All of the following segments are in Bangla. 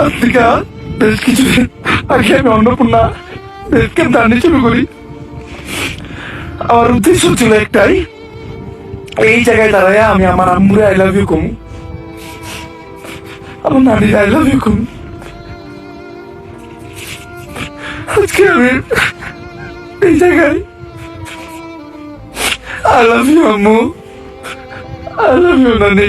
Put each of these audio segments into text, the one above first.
আফ্রিকা বেশ কিছুদিন আগে আমি অন্নপূর্ণা বেশকে দাঁড়িয়ে শুরু করি। আমার উদ্দেশ্য ছিল একটাই, এই জায়গায় দাঁড়ায় আমি আমার আম্মুরে আই লাভ ইউ কমু। আমার নানি আই লাভ ইউ কমু। আজকে আমি এই জায়গায় আই লাভ ইউ আম্মু। আই লাভ ইউ নানি।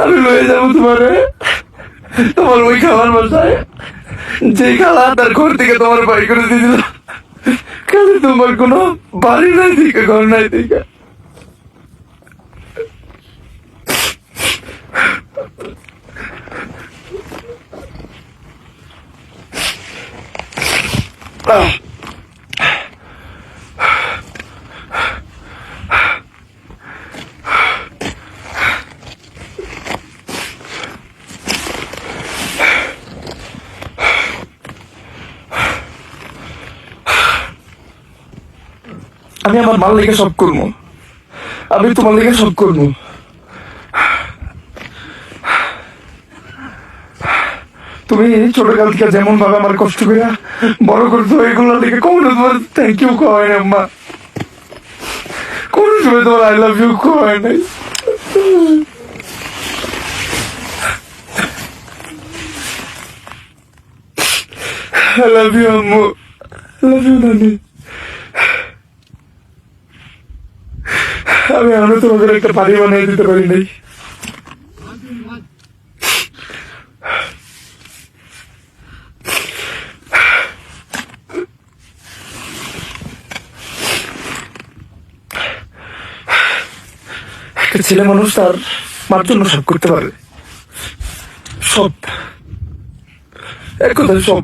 আমি লয়ে যাব তোমারে। তোমার ওই খাবার বাসায়। যে খালা তার ঘর থেকে তোমার বাড়ি করে দিয়েছিল খালি তোমার কোনো বাড়ি নাই দিকে ঘর নাই দিকে আহ। আমি আমার মাল লেগে সব করব। আমি তোমার লেগে সব করব। তুমি ছোটকাল থেকে যেমন ভাবে আমার কষ্ট করে বড় করছ এগুলো লেগে কখনো তোমার থ্যাংক ইউ কয় না আম্মা। কোনো সময় তোমার আই লাভ ইউ কয় নাই। I love you, আম্মু। I love you, নানি। আমি এখনও তোমাদের একটা বাড়ি বানিয়ে দিতে পারি নাই। একটা ছেলে মানুষ তার মার জন্য সব করতে পারে। সব। এক কথায় সব।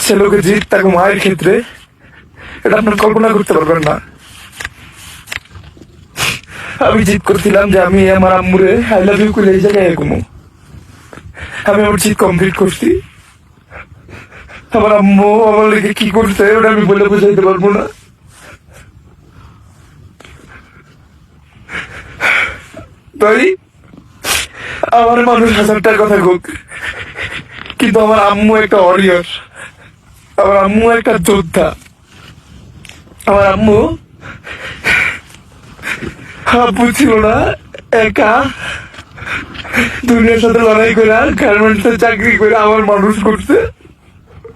ছেলেকে জিত তাকে মায়ের ক্ষেত্রে এটা আপনার কল্পনা করতে পারবেন না। আমি জিত করছিলাম যে আমি আমার আম্মুরে আই লাভ ইউ করে এই জায়গায় ঘুমো আমি আমার জিত কমপ্লিট করছি। আমার আম্মু আমার লেগে কি করছে, ওটা আমি বলে বুঝাইতে পারব না। তাই আমার মানুষ হাজারটার কথা হোক কিন্তু আমার আম্মু একটা অরিয়র আমার আম্মু একটা যোদ্ধা। আমার আম্মু। আব্বু ছিল না, একা। দুনিয়ার সাথে লড়াই করে আর গার্মেন্টস চাকরি করে আমার মানুষ করছে।